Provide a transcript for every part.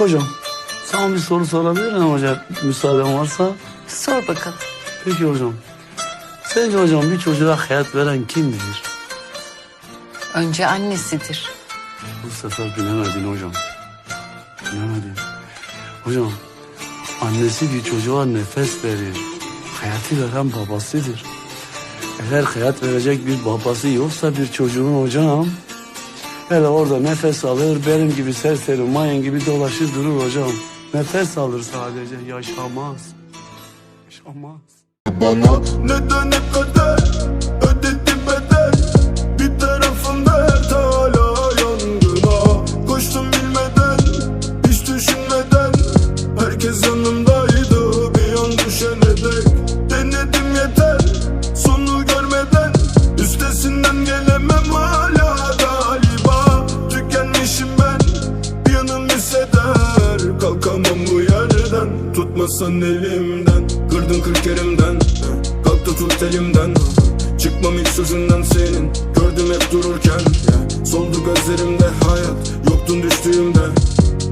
Hocam, sana bir soru sorabilir miyim hocam? Müsaaden varsa. Sor bakalım. Peki hocam. Sence hocam bir çocuğa hayat veren kimdir? Önce annesidir. Bu sefer bilemedin hocam. Bilemedin. Hocam, annesi bir çocuğa nefes verir. Hayatı veren babasıdır. Eğer hayat verecek bir babası yoksa bir çocuğun hocam... Hele orada nefes alır, benim gibi serseri, mayın gibi dolaşır durur hocam. Nefes alır sadece, yaşamaz. Yaşamaz. Bana hep kader Tutmasan elimden Kırdın kırk yerimden Kalk tut elimden. Çıkmam hiç sözünden senin. Gördüm hep dururken. Soldu gözlerimde hayat Yoktun düştüğümde.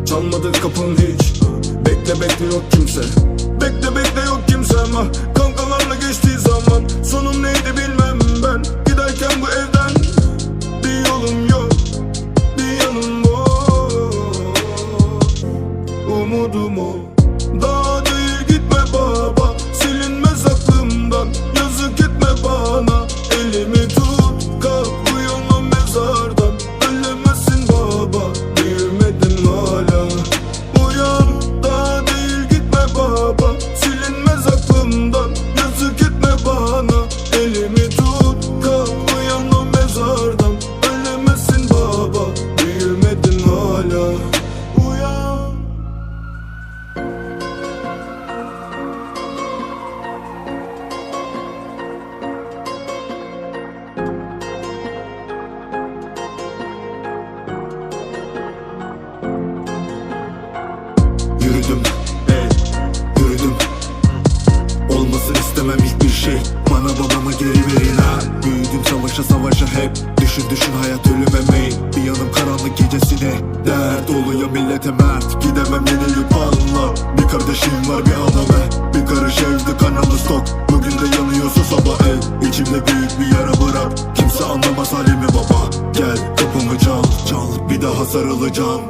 Çalmadı kapım hiç. Bekle bekle yok kimse. Bekle bekle yok kimse ama Kankalarla geçtiği zaman Sonum neydi bilmem babama geri verin ha. Büyüdüm savaşa savaşa hep Düşün düşün hayat ölüme meyil Bir yanım karanlık gecesine Dert oluyor millete mert. Gidemem yenilip anla Bir kardeşim var bir aname Bir karış evde kanalı stok. Bugün de yanıyorsa sabah el. İçimde büyük bir yara bırak. Kimse anlamaz halimi baba. Gel kapımı çal çal. Bir daha sarılacağım